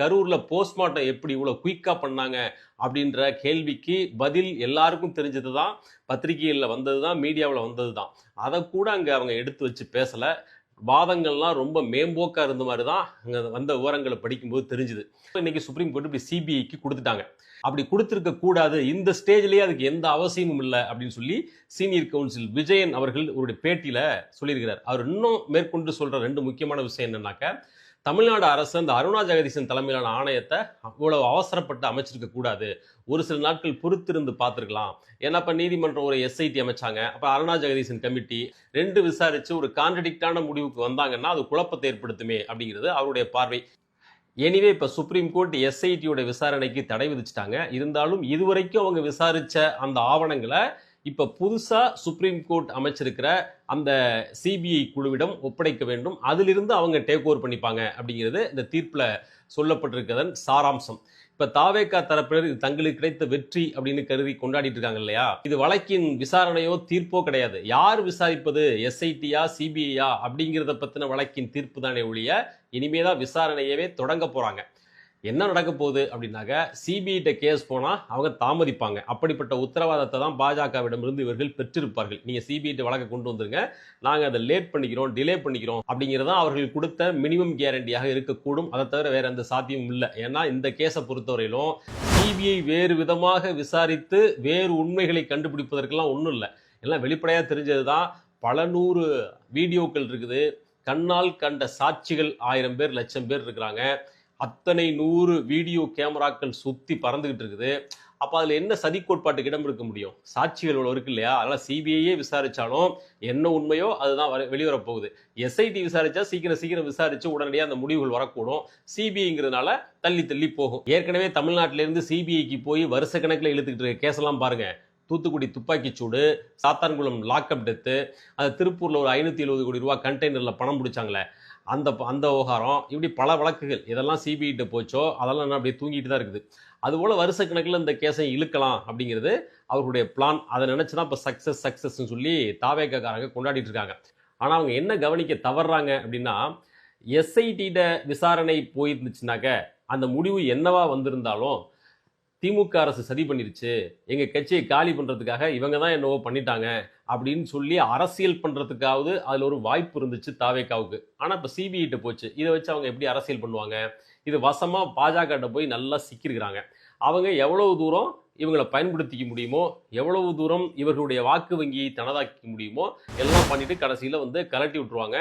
கரூரில் போஸ்ட்மார்ட்டம் எப்படி இவ்வளோ குயிக்காக பண்ணாங்க அப்படின்ற கேள்விக்கு பதில் எல்லாருக்கும் தெரிஞ்சது தான் பத்திரிகைகளில் வந்தது தான் மீடியாவில் வந்தது தான் அதை கூட அங்கே அவங்க எடுத்து வச்சு பேசலை. வாதங்கள்லாம் ரொம்ப மேம்போக்காக இருந்த மாதிரி தான் அங்கே வந்த விவரங்களை படிக்கும்போது தெரிஞ்சுது. இன்னைக்கு சுப்ரீம் கோர்ட் இப்படி சிபிஐக்கு கொடுத்துட்டாங்க. அப்படி கொடுத்துருக்க கூடாது. இந்த ஸ்டேஜ்லேயே அதுக்கு எந்த அவசியமும் இல்லை அப்படின்னு சொல்லி சீனியர் கவுன்சில் விஜயன் அவர்கள் ஒரு பேட்டியில் சொல்லியிருக்கிறார். அவர் இன்னும் மேற்கொண்டு சொல்கிற ரெண்டு முக்கியமான விஷயம் என்னன்னாக்க தமிழ்நாடு அரசு அந்த அருணா ஜெகதீசன் தலைமையிலான ஆணையத்தை இவ்வளவு அவசரப்பட்டு அமைச்சிருக்க கூடாது. ஒரு சில நாட்கள் பொறுத்திருந்து பார்த்துருக்கலாம். ஏன்னா இப்போ நீதிமன்றம் ஒரு எஸ்ஐடி அமைச்சாங்க. அப்போ அருணா ஜெகதீசன் கமிட்டி ரெண்டு விசாரித்து ஒரு கான்ட்ரடிக்டான முடிவுக்கு வந்தாங்கன்னா அது குழப்பத்தை ஏற்படுத்துமே அப்படிங்கிறது அவருடைய பார்வை. எனிவே இப்போ சுப்ரீம் கோர்ட் எஸ்ஐடியோட விசாரணைக்கு தடை விதிச்சிட்டாங்க. இருந்தாலும் இதுவரைக்கும் அவங்க விசாரித்த அந்த ஆவணங்களை இப்போ புதுசாக சுப்ரீம் கோர்ட் அமைச்சிருக்கிற அந்த சிபிஐ குழுவிடம் ஒப்படைக்க வேண்டும். அதிலிருந்து அவங்க டேக் ஓவர் பண்ணிப்பாங்க அப்படிங்கிறது இந்த தீர்ப்பில் சொல்லப்பட்டிருக்கிறதன் சாராம்சம். இப்போ தாவேக்கா தரப்பினர் இது தங்களுக்கு கிடைத்த வெற்றி அப்படின்னு கருதி கொண்டாடிட்டு இருக்காங்க இல்லையா? இது வழக்கின் விசாரணையோ தீர்ப்போ கிடையாது. யார் விசாரிப்பது? எஸ்ஐடியா சிபிஐயா அப்படிங்கிறத பற்றின வழக்கின் தீர்ப்பு தானே ஒழிய இனிமே தான் விசாரணையவே தொடங்க போகிறாங்க என்ன நடக்க போகுது அப்படின்னாக்க சிபிஐட்ட கேஸ் போனால் அவங்க தாமதிப்பாங்க. அப்படிப்பட்ட உத்தரவாதத்தை தான் பாஜகவிடமிருந்து இவர்கள் பெற்றிருப்பார்கள். நீங்கள் சிபிஐட்ட வழக்கை கொண்டு வந்துருங்க. நாங்கள் அதை லேட் பண்ணிக்கிறோம் டிலே பண்ணிக்கிறோம் அப்படிங்கிறது தான் அவர்கள் கொடுத்த மினிமம் கேரண்டியாக இருக்கக்கூடும். அதை தவிர வேறு எந்த சாத்தியமும் இல்லை. ஏன்னா இந்த கேஸை பொறுத்தவரையிலும் சிபிஐ வேறு விதமாக விசாரித்து வேறு உண்மைகளை கண்டுபிடிப்பதற்கெல்லாம் ஒன்றும் இல்லை. எல்லாம் வெளிப்படையாக தெரிஞ்சது தான். பல நூறு வீடியோக்கள் இருக்குது. கண்ணால் கண்ட சாட்சிகள் ஆயிரம் பேர் லட்சம் பேர் இருக்கிறாங்க. அத்தனை நூறு வீடியோ கேமராக்கள் சுற்றி பறந்துகிட்டு இருக்குது. அப்போ அதில் என்ன சதி கோட்பாட்டுக்கு இடம் இருக்க முடியும்? சாட்சிகள் இவ்வளோ இருக்கு இல்லையா? அதனால் சிபிஐயே விசாரித்தாலும் என்ன உண்மையோ அதுதான் வர- வெளிவர போகுது எஸ்ஐடி விசாரித்தா சீக்கிரம் சீக்கிரம் விசாரித்து உடனடியாக அந்த முடிவுகள் வரக்கூடும். சிபிஐங்கிறதுனால தள்ளி தள்ளி போகும். ஏற்கனவே தமிழ்நாட்டிலேருந்து சிபிஐக்கு போய் வருஷ கணக்கில் இழுத்துக்கிட்டு இருக்க கேஸெல்லாம் பாருங்கள் தூத்துக்குடி துப்பாக்கிச்சூடு சாத்தான்குளம் லாக்அப் டெத்து அது திருப்பூரில் ஒரு ஐநூற்றி எழுபது கோடி ரூபா கண்டெய்னரில் பணம் பிடிச்சாங்களே. அந்த அந்த விவகாரம் இப்படி பல வழக்குகள் இதெல்லாம் சிபிஐட்ட போச்சோ அதெல்லாம் என்ன அப்படியே தூங்கிட்டு தான் இருக்குது. அதுபோல் வருஷக்கணக்கில் இந்த கேஸை இழுக்கலாம் அப்படிங்கிறது அவர்களுடைய பிளான் அதை நினச்சி தான் இப்போ சக்ஸஸ் சக்ஸஸ்ன்னு சொல்லி தாவேக்காரங்க கொண்டாடிட்டு இருக்காங்க. ஆனால் அவங்க என்ன கவனிக்க தவறுறாங்க அப்படின்னா எஸ்ஐடியிட விசாரணை போயிருந்துச்சுனாக்க அந்த முடிவு என்னவா வந்திருந்தாலும் திமுக அரசு சதி பண்ணிருச்சு. எங்கள் கட்சியை காலி பண்ணுறதுக்காக இவங்க தான் என்னவோ பண்ணிட்டாங்க அப்படின்னு சொல்லி அரசியல் பண்ணுறதுக்காவது அதில் ஒரு வாய்ப்பு இருந்துச்சு தாவேக்காவுக்கு. ஆனால் இப்போ சிபிஐட்ட போச்சு. இதை வச்சு அவங்க எப்படி அரசியல் பண்ணுவாங்க? இது வசமாக பாஜக போய் நல்லா சிக்கிருக்கிறாங்க. அவங்க எவ்வளவு தூரம் இவங்களை பயன்படுத்திக்க முடியுமோ எவ்வளவு தூரம் இவர்களுடைய வாக்கு வங்கியை தனதாக்கிக்க முடியுமோ எல்லாம் பண்ணிட்டு கடைசியில் வந்து கலட்டி விட்டுருவாங்க.